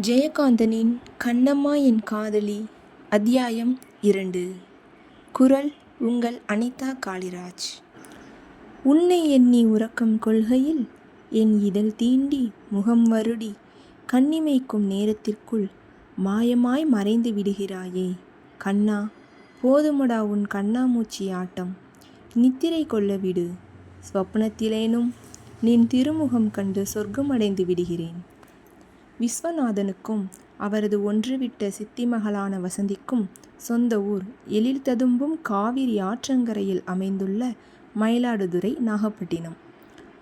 ஜெயகாந்தனின் கண்ணம்மா என் காதலி அத்தியாயம் இரண்டு. குரல் உங்கள் அனிதா காளிராஜ். உன்னை எண்ணி உறக்கம் கொள்கையில் என் இதழ் தீண்டி முகம் வருடி கண்ணிமைக்கும் நேரத்திற்குள் மாயமாய் மறைந்து விடுகிறாயே. கண்ணா போதுமடா உன் கண்ணாமூச்சி ஆட்டம். நித்திரை கொள்ள விடு. ஸ்வப்னத்திலேனும் நின் திருமுகம் கண்டு சொர்க்கமடைந்து விடுகிறேன். விஸ்வநாதனுக்கும் அவரது ஒன்றுவிட்ட சித்திமகளான வசந்திக்கும் சொந்த ஊர் எழில் ததும்பும் காவிரி ஆற்றங்கரையில் அமைந்துள்ள மயிலாடுதுறை நாகப்பட்டினம்.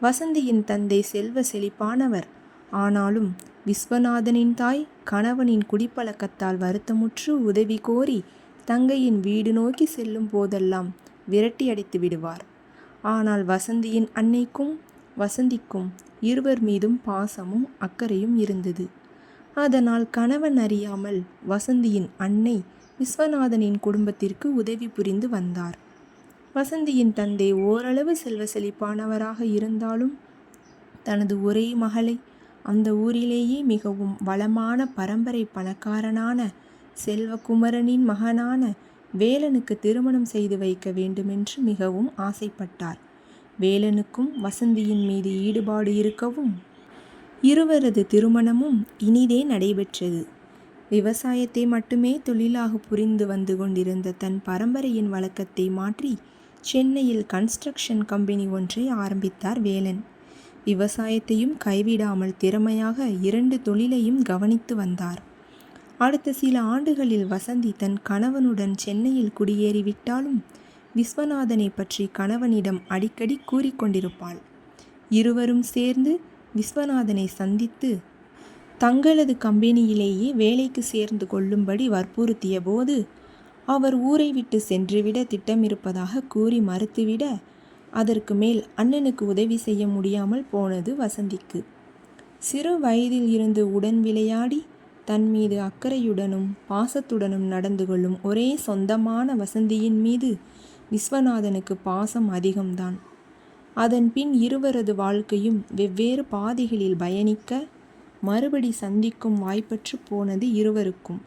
வசந்தியின் தந்தை செல்வ செழிப்பானவர். ஆனாலும் விஸ்வநாதனின் தாய் கணவனின் குடிப்பழக்கத்தால் வருத்தமுற்று உதவி கோரி தங்கையின் வீடு நோக்கி செல்லும் போதெல்லாம் விரட்டி அடித்து விடுவார். ஆனால் வசந்தியின் அன்னைக்கும் வசந்திக்கும். இருவர் மீதும் பாசமும் அக்கறையும் இருந்தது. அதனால் கணவன் அறியாமல் வசந்தியின் அன்னை விஸ்வநாதனின் குடும்பத்திற்கு உதவி புரிந்து வந்தார். வசந்தியின் தந்தை ஓரளவு செல்வ செழிப்பானவராக இருந்தாலும் தனது ஒரே மகளை அந்த ஊரிலேயே மிகவும் வளமான பரம்பரை பணக்காரனான செல்வகுமரனின் மகனான வேலனுக்கு திருமணம் செய்து வைக்க வேண்டுமென்று மிகவும் ஆசைப்பட்டார். வேலனுக்கும் வசந்தியின் மீது ஈடுபாடு இருக்கவும் இருவரது திருமணமும் இனிதே நடைபெற்றது. விவசாயத்தை மட்டுமே தொழிலாக புரிந்து வந்து கொண்டிருந்த தன் பரம்பரையின் வழக்கத்தை மாற்றி சென்னையில் கன்ஸ்ட்ரக்ஷன் கம்பெனி ஒன்றை ஆரம்பித்தார் வேலன். விவசாயத்தையும் கைவிடாமல் திறமையாக இரண்டு தொழிலையும் கவனித்து வந்தார். அடுத்த சில ஆண்டுகளில் வசந்தி தன் கணவனுடன் சென்னையில் குடியேறிவிட்டாலும் விஸ்வநாதனை பற்றி கணவனிடம் அடிக்கடி கூறிக்கொண்டிருப்பாள். இருவரும் சேர்ந்து விஸ்வநாதனை சந்தித்து தங்களது கம்பெனியிலேயே வேலைக்கு சேர்ந்து கொள்ளும்படி வற்புறுத்திய போது அவர் ஊரை விட்டு சென்றுவிட திட்டமிருப்பதாக கூறி மறுத்துவிட அதற்கு மேல் அண்ணனுக்கு உதவி செய்ய முடியாமல் போனது வசந்திக்கு. சிறு வயதில் இருந்து உடன் விளையாடி தன் மீது அக்கறையுடனும் பாசத்துடனும் நடந்து கொள்ளும் ஒரே சொந்தமான வசந்தியின் மீது விஸ்வநாதனுக்கு பாசம் அதிகம்தான். அதன் பின் இருவரது வாழ்க்கையும் வெவ்வேறு பாதைகளில் பயணிக்க மறுபடி சந்திக்கும் வாய்ப்பற்று போனது இருவருக்கும்.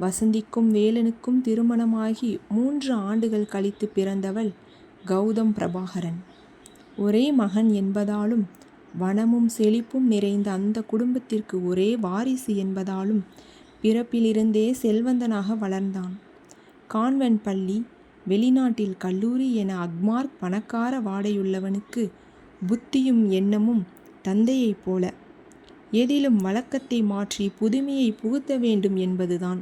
வசந்திக்கும் வேலனுக்கும் திருமணமாகி மூன்று ஆண்டுகள் கழித்து பிறந்தவள் கௌதம் பிரபாகரன். ஒரே மகன் என்பதாலும் வனமும் செழிப்பும் நிறைந்த அந்த குடும்பத்திற்கு ஒரே வாரிசு என்பதாலும் பிறப்பிலிருந்தே செல்வந்தனாக வளர்ந்தான். கான்வென்ட் பள்ளி வெளிநாட்டில் கல்லூரி என அக்மார்க் பணக்கார வாடையுள்ளவனுக்கு புத்தியும் எண்ணமும் தந்தையைப் போல. எதிலும் வழக்கத்தை மாற்றி புதுமையை புகுத்த வேண்டும் என்பதுதான்.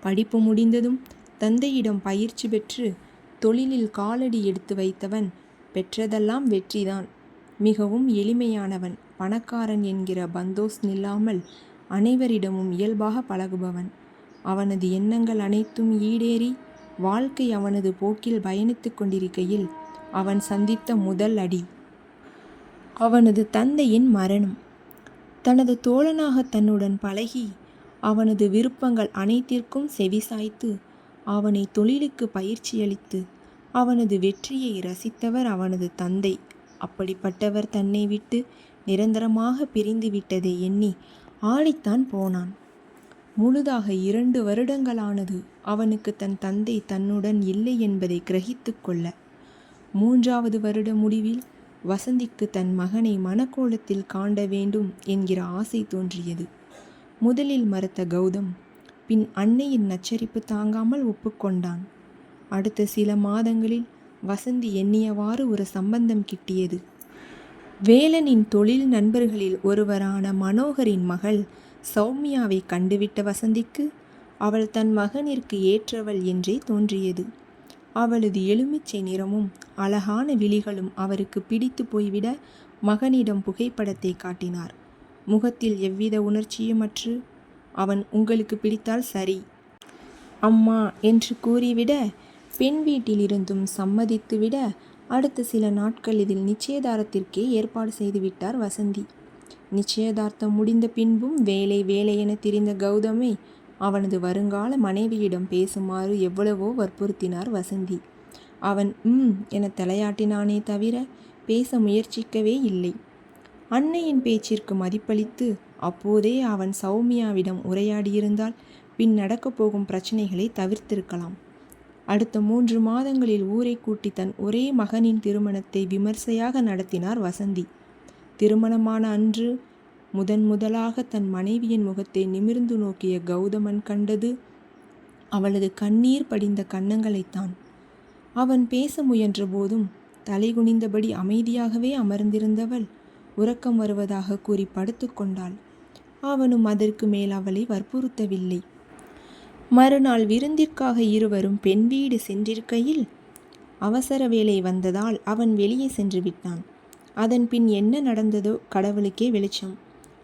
படிப்பு முடிந்ததும் தந்தையிடம் பயிற்சி பெற்று தொழிலில் காலடி எடுத்து வைத்தவன் பெற்றதெல்லாம் வெற்றிதான். மிகவும் எளிமையானவன் பணக்காரன் என்கிற பந்தோஸ் நில்லாமல் அனைவரிடமும் இயல்பாக பழகுபவன். அவனது எண்ணங்கள் அனைத்தும் ஈடேறி வாழ்க்கை அவனது போக்கில் பயணித்துக் கொண்டிருக்கையில் அவன் சந்தித்த முதல் அடி. அவனது தந்தையின் மரணம். தனது தோழனாக தன்னுடன் பழகி அவனது விருப்பங்கள் அனைத்திற்கும் செவிசாய்த்து அவனை தொழிலுக்கு பயிற்சியளித்து அவனது வெற்றியை ரசித்தவர் அவனது தந்தை. அப்படிப்பட்டவர் தன்னை விட்டு நிரந்தரமாக பிரிந்து விட்டதை எண்ணி ஆடித்தான் போனான். முழுதாக இரண்டு வருடங்களானது அவனுக்கு தன் தந்தை தன்னுடன் இல்லை என்பதை கிரகித்து கொள்ள. மூன்றாவது வருட முடிவில் வசந்திக்கு தன் மகனை மனக்கோலத்தில் காண்ட வேண்டும் என்கிற ஆசை தோன்றியது. முதலில் மறுத்த கௌதம் பின் அன்னையின் நச்சரிப்பு தாங்காமல் ஒப்புக்கொண்டான் அடுத்த சில மாதங்களில் வசந்தி எண்ணியவாறு ஒரு சம்பந்தம் கிட்டியது. வேலனின் தொழில் நண்பர்களில் ஒருவரான மனோகரின் மகள் சௌமியாவை கண்டுவிட்ட வசந்திக்கு அவள் தன் மகனிற்கு ஏற்றவள் என்றே தோன்றியது. அவளது எலுமிச்சை நிறமும் அழகான விழிகளும் அவருக்கு பிடித்து போய்விட மகனிடம் புகைப்படத்தை காட்டினார். முகத்தில் எவ்வித உணர்ச்சியுமற்று அவன் உங்களுக்கு பிடித்தால் சரி. அம்மா என்று கூறிவிட பெண் வீட்டிலிருந்தும் சம்மதித்துவிட அடுத்த சில நாட்கள் இதில் நிச்சயதாரத்திற்கே ஏற்பாடு செய்துவிட்டார் வசந்தி. நிச்சயதார்த்தம் முடிந்த பின்பும் வேலை வேலை என திரிந்த கௌதமை அவனது வருங்கால மனைவியிடம் பேசுமாறு எவ்வளவோ வற்புறுத்தினார் வசந்தி. அவன் ம் என தலையாட்டினானே தவிர பேச முயற்சிக்கவே இல்லை. அன்னையின் பேச்சிற்கு மதிப்பளித்து அப்போதே அவன் சௌமியாவிடம் உரையாடியிருந்தால் பின் நடக்கப் போகும் பிரச்சனைகளை தவிர்த்திருக்கலாம். அடுத்த மூன்று மாதங்களில் ஊரை கூட்டி தன் ஒரே மகனின் திருமணத்தை விமர்சையாக நடத்தினார் வசந்தி. திருமணமான அன்று முதன் முதலாக தன் மனைவியின் முகத்தை நிமிர்ந்து நோக்கிய கௌதமன் கண்டது அவளது கண்ணீர் படிந்த கன்னங்களைத்தான். அவன் பேச முயன்ற போதும் தலைகுனிந்தபடி அமைதியாகவே அமர்ந்திருந்தவள் உறக்கம் வருவதாக கூறி படுத்துக்கொண்டாள் அவனும் அதற்கு மேல் அவளை வற்புறுத்தவில்லை. மறுநாள் விருந்திற்காக இருவரும் பெண் வீடு சென்றிருக்கையில் அவசர வேலை வந்ததால் அவன் வெளியே சென்று விட்டான். அதன் பின் என்ன நடந்ததோ கடவுளுக்கே வெளிச்சம்.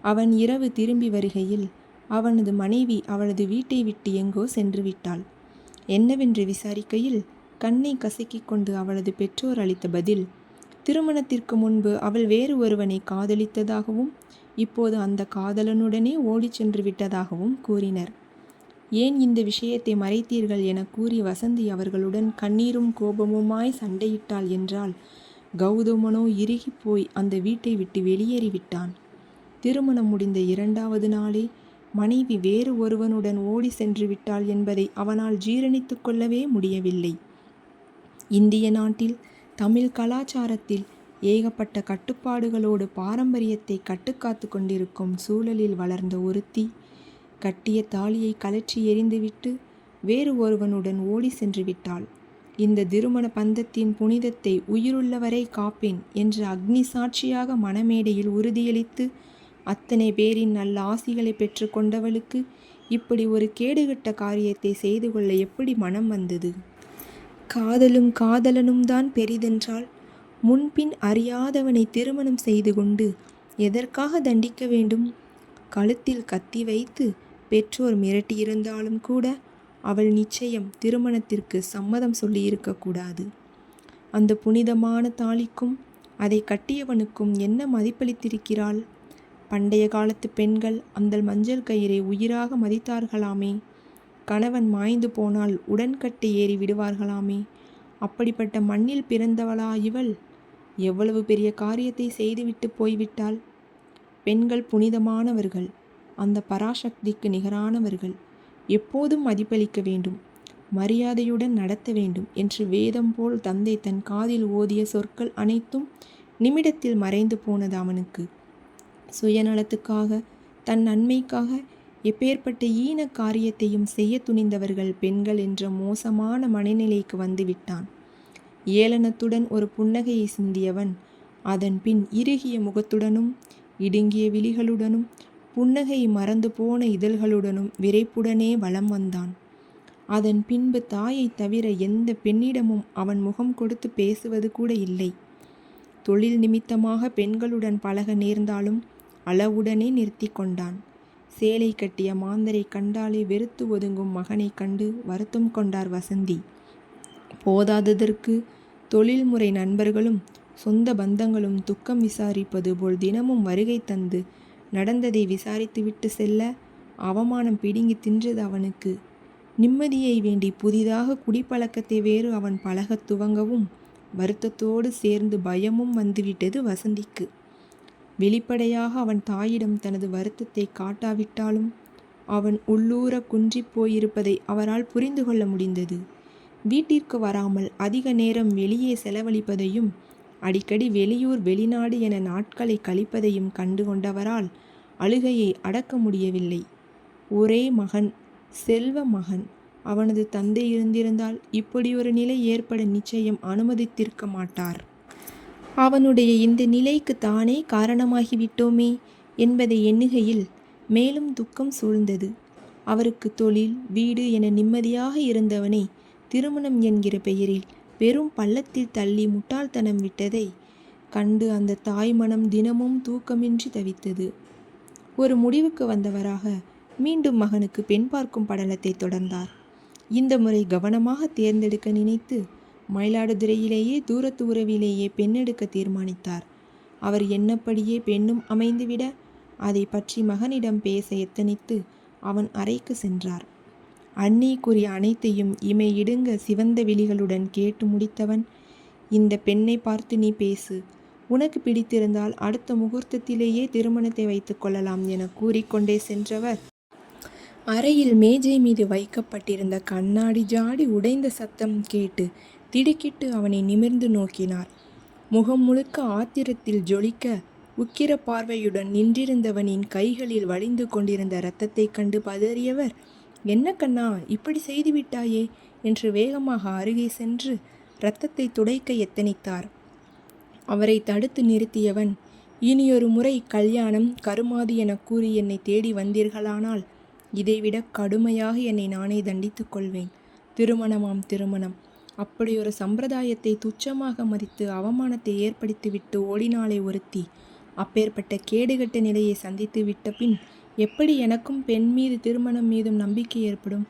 அவன் இரவு திரும்பி வருகையில் அவனது மனைவி அவளது வீட்டை விட்டு எங்கோ சென்று விட்டாள். என்னவென்று விசாரிக்கையில் கண்ணை கசக்கிக் கொண்டு அவளது பெற்றோர் அளித்த பதில் திருமணத்திற்கு முன்பு அவள் வேறு ஒருவனை காதலித்ததாகவும் இப்போது அந்த காதலனுடனே ஓடிச் சென்று விட்டதாகவும் கூறினர். ஏன் இந்த விஷயத்தை மறைத்தீர்கள் என கூறி வசந்தி அவர்களுடன் கண்ணீரும் கோபமுமாய் சண்டையிட்டாள் என்றால் கௌதமனோ இறுகி போய் அந்த வீட்டை விட்டு வெளியேறிவிட்டான். திருமணம் முடிந்த இரண்டாவது நாளே மனைவி வேறு ஒருவனுடன் ஓடி சென்று விட்டாள் என்பதை அவனால் ஜீரணித்து கொள்ளவே முடியவில்லை. இந்திய நாட்டில் தமிழ் கலாச்சாரத்தில் ஏகப்பட்ட கட்டுப்பாடுகளோடு பாரம்பரியத்தை கட்டுக்காத்து கொண்டிருக்கும் சூழலில் வளர்ந்த ஒருத்தி கட்டிய தாலியை கலற்றி எறிந்துவிட்டு வேறு ஒருவனுடன் ஓடி சென்று விட்டாள். இந்த திருமண பந்தத்தின் புனிதத்தை உயிருள்ளவரை காப்பேன் என்று அக்னி சாட்சியாக மணமேடையில் உறுதியளித்து அத்தனை பேரின் நல்ல ஆசிகளை பெற்று கொண்டவளுக்கு இப்படி ஒரு கேடுகட்ட காரியத்தை செய்து கொள்ள எப்படி மனம் வந்தது? காதலும் காதலனும் தான் பெரிதென்றால் முன்பின் அறியாதவனை திருமணம் செய்து கொண்டு எதற்காக தண்டிக்க வேண்டும்? கழுத்தில் கத்தி வைத்து பெற்றோர் மிரட்டியிருந்தாலும் கூட அவள் நிச்சயம் திருமணத்திற்கு சம்மதம் சொல்லியிருக்கக்கூடாது. அந்த புனிதமான தாலிக்கும் அதை கட்டியவனுக்கும் என்ன மதிப்பளித்திருக்கிறாள்? பண்டைய காலத்து பெண்கள் அந்த மஞ்சள் கயிறை உயிராக மதித்தார்களாமே. கணவன் மாய்ந்து போனால் உடன்கட்டு ஏறி விடுவார்களாமே. அப்படிப்பட்ட மண்ணில் பிறந்தவளா இவள்? எவ்வளவு பெரிய காரியத்தை செய்துவிட்டு போய்விட்டாள்? பெண்கள் புனிதமானவர்கள் அந்த பராசக்திக்கு நிகரானவர்கள். எப்போதும் மதிப்பளிக்க வேண்டும். மரியாதையுடன் நடத்த வேண்டும் என்று வேதம் போல் தந்தை தன் காதில் ஓதிய சொற்கள் அனைத்தும் நிமிடத்தில் மறைந்து போனது அவனுக்கு. சுயநலத்துக்காக தன் நன்மைக்காக எப்பேற்பட்ட ஈன காரியத்தையும் செய்ய துணிந்தவர்கள் பெண்கள் என்ற மோசமான மனநிலைக்கு வந்துவிட்டான் ஏளனத்துடன் ஒரு புன்னகையை சிந்தியவன் அதன் பின் இறுகிய முகத்துடனும் இடுங்கிய விழிகளுடனும் புன்னகை மறந்து போன இதழ்களுடனும் விரைப்புடனே வலம் வந்தான். அதன் பின்பு தாயை தவிர எந்த பெண்ணிடமும் அவன் முகம் கொடுத்து பேசுவது கூட இல்லை. தொழில் நிமித்தமாக பெண்களுடன் பழக நேர்ந்தாலும் அளவுடனே நிறுத்தி கொண்டான். சேலை கட்டிய மாந்தரை கண்டாலே வெறுத்து ஒதுங்கும் மகனை கண்டு வருத்தம் கொண்டார் வசந்தி. போதாததற்கு தொழில்முறை நண்பர்களும் சொந்த பந்தங்களும் துக்கம் விசாரிப்பது போல் தினமும் வருகை தந்து நடந்ததை விசாரித்துவிட்டு செல்ல அவமானம் பிடுங்கி தின்றது அவனுக்கு. நிம்மதியை வேண்டி புதிதாக குடிப்பழக்கத்தை வேறு அவன் பழகத் துவங்கவும் வருத்தத்தோடு சேர்ந்து பயமும் வந்துவிட்டது வசந்திக்கு. வெளிப்படையாக அவன் தாயிடம் தனது வருத்தத்தை காட்டாவிட்டாலும் அவன் உள்ளூர குன்றிப் போயிருப்பதை அவரால் புரிந்து கொள்ள முடிந்தது. வீட்டிற்கு வராமல் அதிக நேரம் வெளியே செலவழிப்பதையும் அடிக்கடி வெளியூர் வெளிநாடு என நாட்களை கழிப்பதையும் கண்டு கொண்டவரால் அழுகையை அடக்க முடியவில்லை. ஒரே மகன் செல்வ மகன். அவனது தந்தை இருந்திருந்தால் இப்படியொரு நிலை ஏற்பட நிச்சயம் அனுமதித்திருக்க மாட்டார். அவனுடைய இந்த நிலைக்கு தானே காரணமாகிவிட்டோமே என்பதை எண்ணுகையில் மேலும் துக்கம் சூழ்ந்தது. அவருக்கு தொழில் வீடு என நிம்மதியாக இருந்தவனை திருமணம் என்கிற பெயரில் வெறும் பள்ளத்தில் தள்ளி முட்டாள்தனம் விட்டதை கண்டு அந்த தாய் மனம் தினமும் தூக்கமின்றி தவித்தது. ஒரு முடிவுக்கு வந்தவராக மீண்டும் மகனுக்கு பெண் பார்க்கும் படலத்தை தொடர்ந்தார். இந்த முறை கவனமாக தேர்ந்தெடுக்க நினைத்து மயிலாடுதுறையிலேயே தூரத்து உறவிலேயே பெண்ணெடுக்க தீர்மானித்தார். அவர் என்னப்படியே பெண்ணும் அமைந்துவிட அதை பற்றி மகனிடம் பேச எத்தனித்து அவன் அறைக்கு சென்றார். அன்னை கூறிய அனைத்தையும் இமை இடுங்க சிவந்த விழிகளுடன் கேட்டு முடித்தவன். இந்த பெண்ணை பார்த்து நீ பேசு. உனக்கு பிடித்திருந்தால் அடுத்த முகூர்த்தத்திலேயே திருமணத்தை வைத்துக் கொள்ளலாம் என கூறிக்கொண்டே சென்றவர். அறையில் மேஜை மீது வைக்கப்பட்டிருந்த கண்ணாடி ஜாடி உடைந்த சத்தம் கேட்டு திடுக்கிட்டு அவனை நிமிர்ந்து நோக்கினார். முகம் முழுக்க ஆத்திரத்தில் ஜொலிக்க உக்கிர பார்வையுடன் நின்றிருந்தவனின் கைகளில் வழிந்து கொண்டிருந்த இரத்தத்தைக் கண்டு பதறியவர். என்ன கண்ணா இப்படி செய்துவிட்டாயே என்று வேகமாக அருகே சென்று இரத்தத்தை துடைக்க எத்தனித்தார். அவரை தடுத்து நிறுத்தியவன் இனியொரு முறை கல்யாணம் கருமாதி என கூறி என்னை தேடி வந்தீர்களானால் இதைவிட கடுமையாக என்னை நானே தண்டித்துக் கொள்வேன். திருமணமாம் திருமணம். அப்படியொரு சம்பிரதாயத்தை துச்சமாக மதித்து அவமானத்தை ஏற்படுத்திவிட்டு ஓடினாலே ஒருத்தி. அப்பேற்பட்ட கேடுகட்ட நிலையை சந்தித்து விட்ட பின் எப்படி எனக்கும் பெண் மீது திருமணம் மீதும் நம்பிக்கை ஏற்படும்?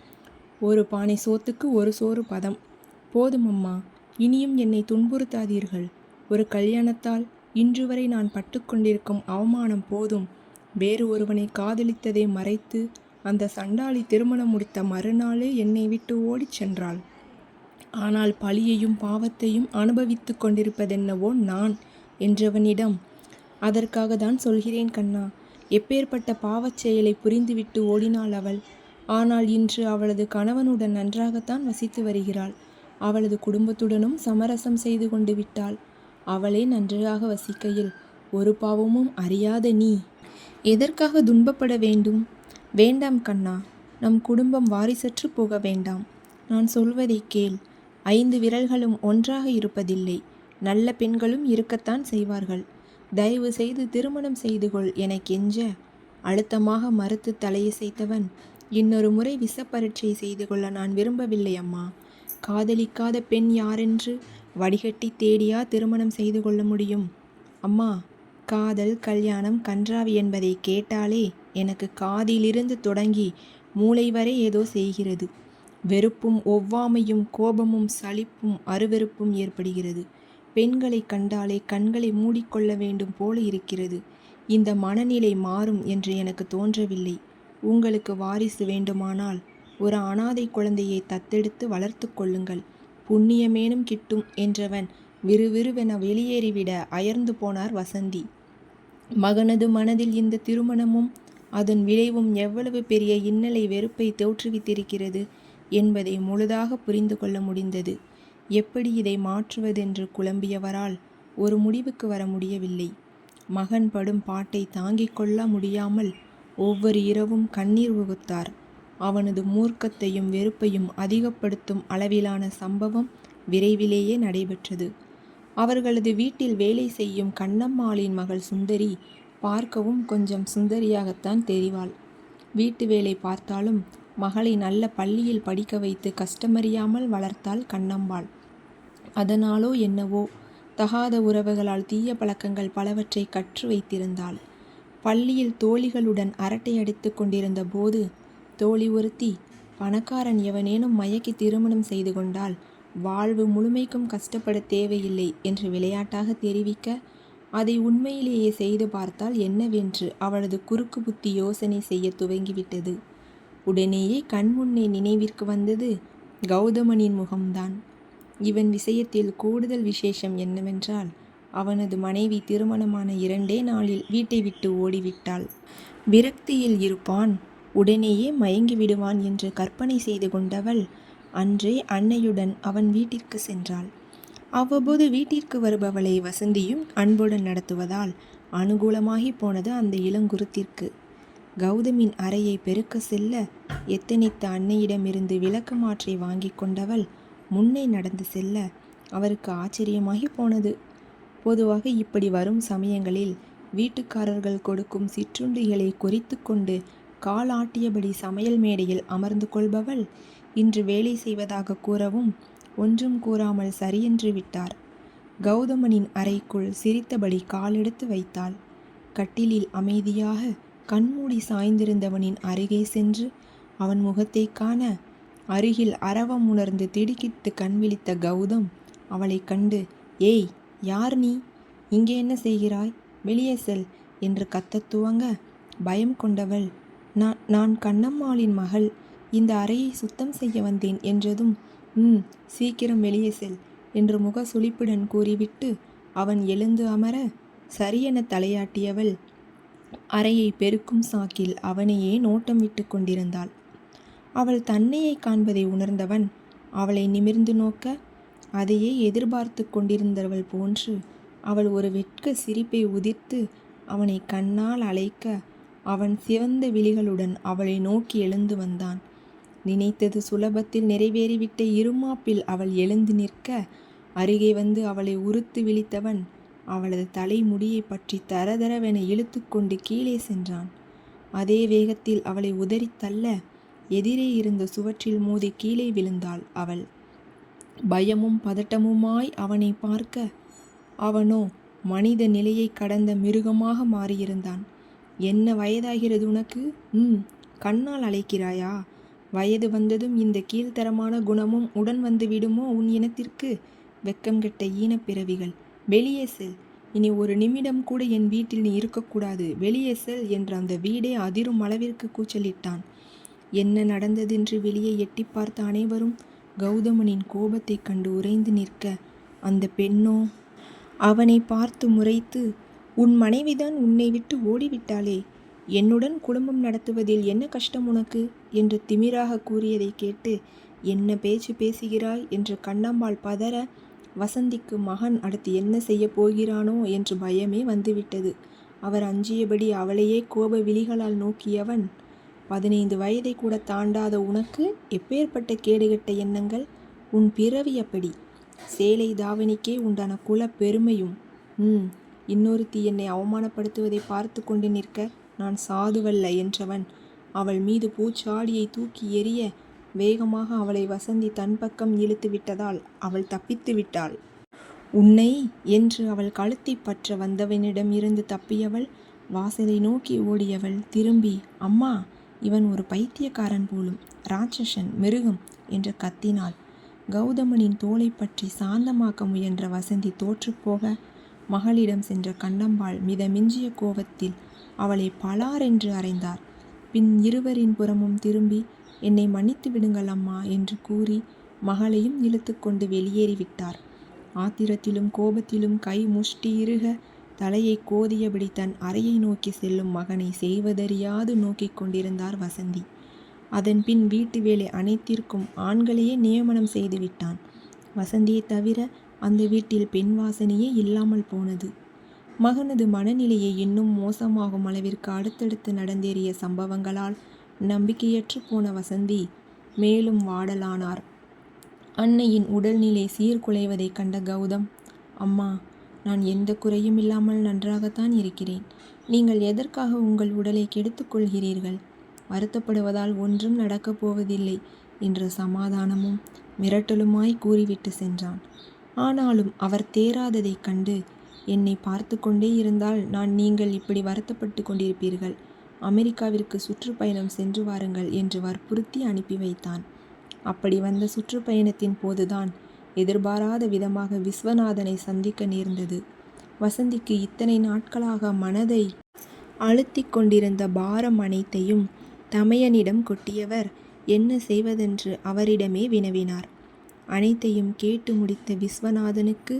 ஒரு பானை சோத்துக்கு ஒரு சோறு பதம். போதும் அம்மா இனியும் என்னை துன்புறுத்தாதீர்கள். ஒரு கல்யாணத்தால் இன்று வரை நான் பட்டுக்கொண்டிருக்கும் அவமானம் போதும். வேறு ஒருவனை காதலித்ததை மறைத்து அந்த சண்டாளி திருமணம் முடித்த மறுநாளே என்னை விட்டு ஓடிச் சென்றாள். ஆனால் பழியையும் பாவத்தையும் அனுபவித்து கொண்டிருப்பதென்னவோ நான் என்றவனிடம் அதற்காக தான் சொல்கிறேன் கண்ணா. எப்பேற்பட்ட பாவச் செயலை புரிந்துவிட்டு ஓடினாள் அவள். ஆனால் இன்று அவளது கணவனுடன் நன்றாகத்தான் வசித்து வருகிறாள். அவளது குடும்பத்துடனும் சமரசம் செய்து கொண்டு விட்டாள். அவளே நன்றாக வசிக்கையில் ஒரு பாவமும் அறியாத நீ. எதற்காக துன்பப்பட வேண்டும்? வேண்டாம் கண்ணா நம் குடும்பம் வாரிசற்று போக வேண்டாம். நான் சொல்வதை கேள். ஐந்து விரல்களும் ஒன்றாக இருப்பதில்லை. நல்ல பெண்களும் இருக்கத்தான் செய்வார்கள். தயவு செய்து திருமணம் செய்து கொள் என கெஞ்ச அழுத்தமாக மறுத்து தலையசைத்தவன் இன்னொரு முறை விஷப்பரீட்சை செய்து கொள்ள நான் விரும்பவில்லை அம்மா. காதலிக்காத பெண் யாரென்று வடிகட்டி தேடியா திருமணம் செய்து கொள்ள முடியும்? அம்மா காதல் கல்யாணம் கன்றாவி என்பதை கேட்டாலே எனக்கு காதிலிருந்து தொடங்கி மூளை வரை ஏதோ செய்கிறது. வெறுப்பும் ஒவ்வாமையும் கோபமும் சலிப்பும் அருவெறுப்பும் ஏற்படுகிறது. பெண்களை கண்டாலே கண்களை மூடிக்கொள்ள வேண்டும் போல இருக்கிறது. இந்த மனநிலை மாறும் என்று எனக்கு தோன்றவில்லை. உங்களுக்கு வாரிசு வேண்டுமானால் ஒரு அனாதை குழந்தையை தத்தெடுத்து வளர்த்து கொள்ளுங்கள். புண்ணியமேனும் கிட்டும் என்றவன் விறுவிறுவென வெளியேறிவிட அயர்ந்து போனார் வசந்தி. மகனது மனதில் இந்த திருமணமும் அதன் விளைவும் எவ்வளவு பெரிய இன்னலை வெறுப்பை தோற்றுவித்திருக்கிறது என்பதை முழுதாக புரிந்து கொள்ள முடிந்தது. எப்படி இதை மாற்றுவதென்று குழம்பியவரால் ஒரு முடிவுக்கு வர முடியவில்லை. மகன் படும் பாட்டை தாங்கிக் கொள்ள முடியாமல் ஒவ்வொரு இரவும் கண்ணீர் உகுத்தார் அவனது மூர்க்கத்தையும் வெறுப்பையும் அதிகப்படுத்தும் அளவிலான சம்பவம் விரைவிலேயே நடைபெற்றது. அவர்களது வீட்டில் வேலை செய்யும் கண்ணம்மாளின் மகள் சுந்தரி பார்க்கவும் கொஞ்சம் சுந்தரியாகத்தான் தெரிவாள். வீட்டு வேலை பார்த்தாலும் மகளை நல்ல பள்ளியில் படிக்க வைத்து கஷ்டமறியாமல் வளர்த்தாள் கண்ணம்மாள். அதனாலோ என்னவோ? தகாத உறவுகளால் தீய பழக்கங்கள் பலவற்றை கற்று வைத்திருந்தாள். பள்ளியில் தோழிகளுடன் அரட்டை அடித்து கொண்டிருந்த போது தோழி ஒருத்தி பணக்காரன் எவனேனும் மயக்கி திருமணம் செய்து கொண்டால் வாழ்வு முழுமைக்கும் கஷ்டப்பட தேவையில்லை என்று விளையாட்டாக தெரிவிக்க அதை உண்மையிலேயே செய்து பார்த்தால் என்னவென்று அவளது குறுக்கு புத்தி யோசனை செய்ய துவங்கிவிட்டது. உடனேயே கண்முன்னே நினைவிற்கு வந்தது கௌதமனின் முகம்தான். இவன் விஷயத்தில் கூடுதல் விசேஷம் என்னவென்றால் அவனது மனைவி திருமணமான இரண்டே நாளில் வீட்டை விட்டு ஓடிவிட்டாள். விரக்தியில் இருப்பான் உடனேயே மயங்கி விடுவான் என்று கற்பனை செய்து கொண்டவள் அன்றே அன்னையுடன் அவன் வீட்டிற்கு சென்றாள். அவ்வப்போது வீட்டிற்கு வருபவளை வசந்தியும் அன்புடன் நடத்துவதால் அனுகூலமாகி போனது அந்த இளங்குருத்திற்கு. கௌதமின் அறையை பெருக்க செல்ல எத்தனைத்த அன்னையிடமிருந்து விளக்கு மாற்றை வாங்கி கொண்டவள் முன்னே நடந்து செல்ல அவருக்கு ஆச்சரியமாகி போனது. பொதுவாக இப்படி வரும் சமயங்களில் வீட்டுக்காரர்கள் கொடுக்கும் சிற்றுண்டிகளை குறித்து கொண்டு காலாட்டியபடி சமையல் மேடையில் அமர்ந்து கொள்பவள் இன்று வேலை செய்வதாக கூறவும் ஒன்றும் கூறாமல் சரியென்று விட்டார். கௌதமனின் அறைக்குள் சிரித்தபடி காலெடுத்து வைத்தாள். கட்டிலில் அமைதியாக கண்மூடி சாய்ந்திருந்தவனின் அருகே சென்று அவன் முகத்தை காண அருகில் அரவம் உணர்ந்து திடுக்கிட்டு கண் விழித்த கௌதம் அவளை கண்டு ஏய் யார் நீ? இங்கே என்ன செய்கிறாய்? வெளியே செல் என்று கத்தத் துவங்க பயம் கொண்டவள் நான் நான் கண்ணம்மாளின் மகள். இந்த அறையை சுத்தம் செய்ய வந்தேன் என்றதும் ம் சீக்கிரம் வெளியே செல் என்று முக சுளிப்புடன் கூறிவிட்டு அவன் எழுந்து அமர சரியென தலையாட்டியவள். அறையை பெருக்கும் சாக்கில் அவனையே நோட்டம் விட்டு கொண்டிருந்தாள். அவள் தன்னையை காண்பதை உணர்ந்தவன் அவளை நிமிர்ந்து நோக்க அதையே எதிர்பார்த்து கொண்டிருந்தவள் போன்று அவள் ஒரு வெட்க சிரிப்பை உதிர்த்து அவனை கண்ணால் அழைக்க அவன் சிவந்த விழிகளுடன் அவளை நோக்கி எழுந்து வந்தான். நினைத்தது சுலபத்தில் நிறைவேறிவிட்ட இருமாப்பில் அவள் எழுந்து நிற்க அருகே வந்து அவளை உறுத்து விழித்தவன் அவளது தலைமுடியை பற்றி தரதரவென இழுத்து கொண்டு கீழே சென்றான். அதே வேகத்தில் அவளை உதறித் தள்ள எதிரே இருந்த சுவற்றில் மோதி கீழே விழுந்தாள் அவள். பயமும் பதட்டமுமாய் அவனை பார்க்க அவனோ மனித நிலையை கடந்த மிருகமாக மாறியிருந்தான். என்ன வயதாகிறது உனக்கு? ம் கண்ணால் அழைக்கிறாயா? வயது வந்ததும் இந்த கீழ்த்தரமான குணமும் உடன் வந்து விடுமோ உன் இனத்திற்கு? வெக்கம் கெட்ட ஈனப்பிறவிகள் வெளியே செல். இனி ஒரு நிமிடம் கூட என் வீட்டில் நீ இருக்கக்கூடாது. வெளியே செல் என்று அந்த வீடே அதிரும் அளவிற்கு கூச்சலிட்டான். என்ன நடந்ததென்று வெளியே எட்டி பார்த்த அனைவரும் கௌதமனின் கோபத்தைக் கண்டு உறைந்து நிற்க அந்த பெண்ணோ? அவனை பார்த்து முறைத்து உன் மனைவிதான் உன்னை விட்டு ஓடிவிட்டாளே என்னுடன் குடும்பம் நடத்துவதில் என்ன கஷ்டம் உனக்கு என்று திமிராக கூறியதை கேட்டு என்ன பேச்சு பேசுகிறாய் என்று கண்ணம்பாள் பதற வசந்திக்கு மகன் அடுத்து என்ன செய்ய போகிறானோ என்று பயமே வந்துவிட்டது. அவர் அஞ்சியபடி அவளையே கோப விழிகளால் நோக்கியவன் பதினைந்து வயதை கூட தாண்டாத உனக்கு எப்பேற்பட்ட கேடுகட்ட எண்ணங்கள்? உன் பிறவி அப்படி. சேலை தாவணிக்கே உண்டான குல பெருமையும். ம் இன்னொருத்தி என்னை அவமானப்படுத்துவதை பார்த்து கொண்டு நிற்க நான் சாதுவல்ல என்றவன். அவள் மீது பூச்சாடியை தூக்கி எறிய வேகமாக அவளை வசந்தி தன் பக்கம் இழுத்து விட்டதால் அவள் தப்பித்து விட்டாள். உன்னை என்று அவள் கழுத்தை பற்ற வந்தவனிடம் இருந்து தப்பியவள் வாசலை நோக்கி ஓடியவள் திரும்பி அம்மா இவன் ஒரு பைத்தியக்காரன் போலும் ராட்சசன் மிருகம் என்று கத்தினாள். கௌதமனின் தோலை பற்றி சாந்தமாக்க முயன்ற வசந்தி தோற்றுப்போக மகளிடம் சென்ற கண்ணம்பாள் மிதமிஞ்சிய கோபத்தில் அவளை பலாரென்று அறைந்தார். பின் இருவரின் புறமும் திரும்பி என்னை மன்னித்து விடுங்கள் அம்மா என்று கூறி மகளையும் இழுத்து கொண்டு வெளியேறிவிட்டார். ஆத்திரத்திலும் கோபத்திலும் கை முஷ்டி இருக தலையை கோதியபடி தன் அறையை நோக்கி செல்லும் மகனை செய்வதறியாது நோக்கிக் கொண்டிருந்தார் வசந்தி. அதன் பின் வீட்டு வேலை அனைத்திற்கும் ஆண்களையே நியமனம் செய்து விட்டான். வசந்தியை தவிர அந்த வீட்டில் பெண் வாசனையே இல்லாமல் போனது. மகனது மனநிலையை இன்னும் மோசமாகும் அளவிற்கு அடுத்தடுத்து நடந்தேறிய சம்பவங்களால் நம்பிக்கையற்று போன வசந்தி மேலும் வாடலானார். அன்னையின் உடல்நிலை சீர்குலைவதைக் கண்ட கௌதம் அம்மா நான் எந்த குறையும் இல்லாமல் நன்றாகத்தான் இருக்கிறேன். நீங்கள் எதற்காக உங்கள் உடலை கெடுத்துக்கொள்கிறீர்கள் வருத்தப்படுவதால் ஒன்றும் நடக்கப் போவதில்லை என்று சமாதானமும் மிரட்டலுமாய் கூறிவிட்டு சென்றான். ஆனாலும் அவர் தேராததைக் கண்டு என்னை பார்த்து கொண்டே இருந்தால் நான் நீங்கள் இப்படி வருத்தப்பட்டு கொண்டிருப்பீர்கள். அமெரிக்காவிற்கு சுற்றுப்பயணம் சென்று வாருங்கள் என்று வற்புறுத்தி அனுப்பி வைத்தான். அப்படி வந்த சுற்றுப்பயணத்தின் போதுதான் எதிர்பாராத விதமாக விஸ்வநாதனை சந்திக்க நேர்ந்தது. வசந்திக்கு இத்தனை நாட்களாக மனதை அழுத்தி கொண்டிருந்த பாரம் அனைத்தையும் தமையனிடம் கொட்டியவர் என்ன செய்வதென்று அவரிடமே வினவினார். அனைத்தையும் கேட்டு முடித்த விஸ்வநாதனுக்கு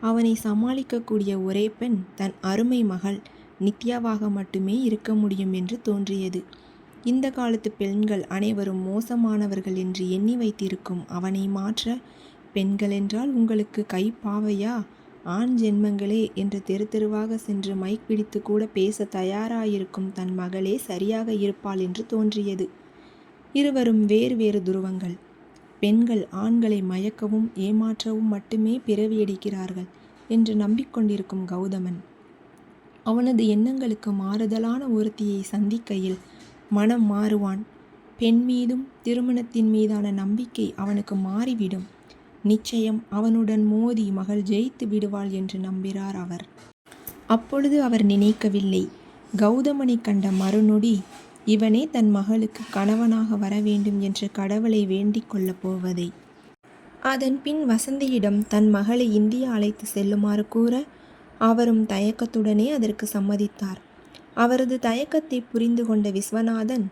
அவனை சமாளிக்கக்கூடிய ஒரே பெண் தன் அருமை மகள் நித்யாவாக மட்டுமே இருக்க முடியும் என்று தோன்றியது. இந்த காலத்து பெண்கள் அனைவரும் மோசமானவர்கள் என்று எண்ணி வைத்திருக்கும் அவனை மாற்ற பெண்கள் என்றால் உங்களுக்கு கை பாவையா? ஆண் ஜென்மங்களே என்று தெரு தெருவாக சென்று மைக் பிடித்து கூட பேச தயாராயிருக்கும் தன் மகளே சரியாக இருப்பாள் என்று தோன்றியது. இருவரும் வேறு வேறு துருவங்கள். பெண்கள் ஆண்களை மயக்கவும் ஏமாற்றவும் மட்டுமே பிறவியெடுக்கிறார்கள் என்று நம்பிக்கொண்டிருக்கும் கௌதமன். அவனது எண்ணங்களுக்கு மாறுதலான ஒருத்தியை சந்திக்கையில் மனம் மாறுவான். பெண் மீதும் திருமணத்தின் மீதான நம்பிக்கை அவனுக்கு மாறிவிடும். நிச்சயம் அவனுடன் மோதி மகள் ஜெயித்து விடுவாள் என்று நம்புகிறார் அவர். அப்பொழுது அவர் நினைக்கவில்லை. கௌதமனை கண்ட மறுநொடி இவனே தன் மகளுக்கு கணவனாக வர வேண்டும் என்று கடவுளை வேண்டிக் கொள்ளப் போவதை. அதன் பின் வசந்தியிடம் தன் மகளை இந்தியா அழைத்து செல்லுமாறு கூற அவரும் தயக்கத்துடனே அதற்கு சம்மதித்தார். அவரது தயக்கத்தை புரிந்து கொண்ட விஸ்வநாதன்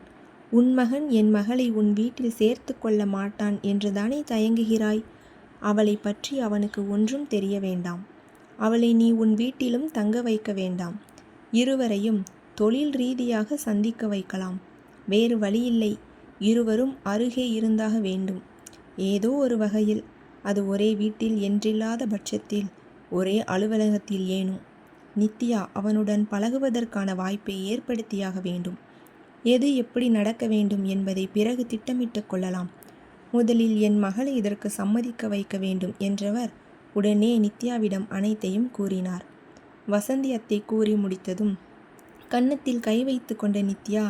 உன் மகன் என் மகளை உன் வீட்டில் சேர்த்து கொள்ள மாட்டான் என்றுதானே தயங்குகிறாய்? அவளை பற்றி அவனுக்கு ஒன்றும் தெரிய வேண்டாம். அவளை நீ உன் வீட்டிலும் தங்க வைக்க வேண்டாம். இருவரையும் தொழில் ரீதியாக சந்திக்க வைக்கலாம். வேறு வழியில்லை. இருவரும் அருகே இருந்தாக வேண்டும். ஏதோ ஒரு வகையில். அது ஒரே வீட்டில் என்றில்லாத பட்சத்தில். ஒரே அலுவலகத்தில் ஏனும் நித்யா அவனுடன் பழகுவதற்கான வாய்ப்பை ஏற்படுத்தியாக வேண்டும். எது எப்படி நடக்க வேண்டும் என்பதை பிறகு திட்டமிட்டுக் கொள்ளலாம். முதலில் என் மகளை இதற்கு சம்மதிக்க வைக்க வேண்டும் என்றவர் உடனே நித்யாவிடம் அனைத்தையும் கூறினார். வசந்தி அத்தை கூறி முடித்ததும் கன்னத்தில் கை வைத்து கொண்ட நித்யா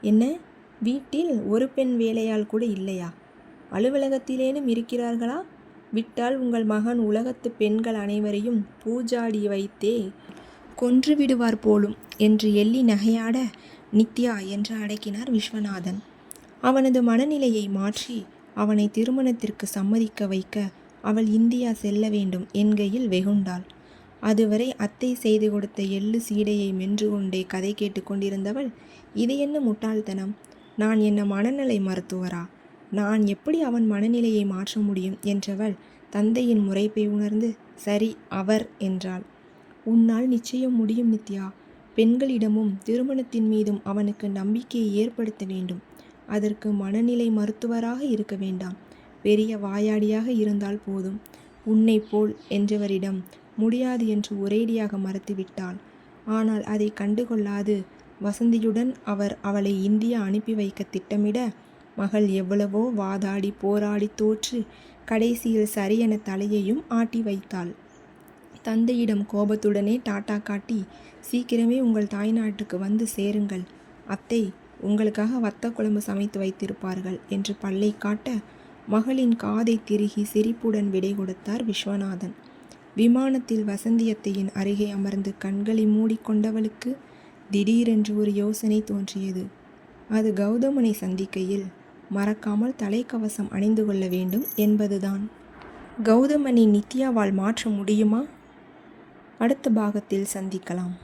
என்ன? வீட்டில் ஒரு பெண் வேலையால் கூட இல்லையா? அலுவலகத்திலேனும் இருக்கிறார்களா? விட்டால் உங்கள் மகன் உலகத்து பெண்கள் அனைவரையும் பூஜாடி வைத்தே கொன்று விடுவார் போலும் என்று எள்ளி நகையாட நித்யா என்று அடக்கினார் விஸ்வநாதன். அவனது மனநிலையை மாற்றி அவனை திருமணத்திற்கு சம்மதிக்க வைக்க அவள் இந்தியா செல்ல வேண்டும் என்கையில் வெகுண்டாள். அதுவரை அத்தை செய்து கொடுத்த எள்ளு சீடையை மென்று கொண்டே கதை கேட்டுக்கொண்டிருந்தவள் இது என்ன முட்டாள்தனம்? நான் என்ன மனநிலை மருத்துவரா? நான் எப்படி அவன் மனநிலையை மாற்ற முடியும்? என்றவள் தந்தையின் முறைப்பை உணர்ந்து சரி அவர் என்றாள். உன்னால் நிச்சயம் முடியும் நித்யா. பெண்களிடமும் திருமணத்தின் மீதும் அவனுக்கு நம்பிக்கையை ஏற்படுத்த வேண்டும். அதற்கு மனநிலை மருத்துவராக இருக்க வேண்டாம். பெரிய வாயாடியாக இருந்தால் போதும். உன்னை போல் என்றவரிடம் முடியாது என்று ஒரேடியாக மறுத்துவிட்டாள். ஆனால் அதை கண்டுகொள்ளாது வசந்தியுடன் அவர் அவளை இந்தியா அனுப்பி வைக்க திட்டமிட மகள் எவ்வளவோ வாதாடி போராடி தோற்று கடைசியில் சரியென தலையையும் ஆட்டி வைத்தாள். தந்தையிடம் கோபத்துடனே டாட்டா காட்டி சீக்கிரமே உங்கள் தாய்நாட்டுக்கு வந்து சேருங்கள். அத்தை உங்களுக்காக வத்த குழம்பு சமைத்து வைத்திருப்பார்கள் என்று பல்லை காட்ட மகளின் காதை திருகி சிரிப்புடன் விடை கொடுத்தார் விஸ்வநாதன். விமானத்தில் வசந்தியத்தையின் அருகே அமர்ந்து கண்களை மூடிக்கொண்டவளுக்கு திடீரென்று ஒரு யோசனை தோன்றியது. அது கௌதமனை சந்திக்கையில் மறக்காமல் தலைக்கவசம் அணிந்து கொள்ள வேண்டும் என்பதுதான். கௌதமனை நித்யாவால் மாற்ற முடியுமா? அடுத்த பாகத்தில் சந்திக்கலாம்.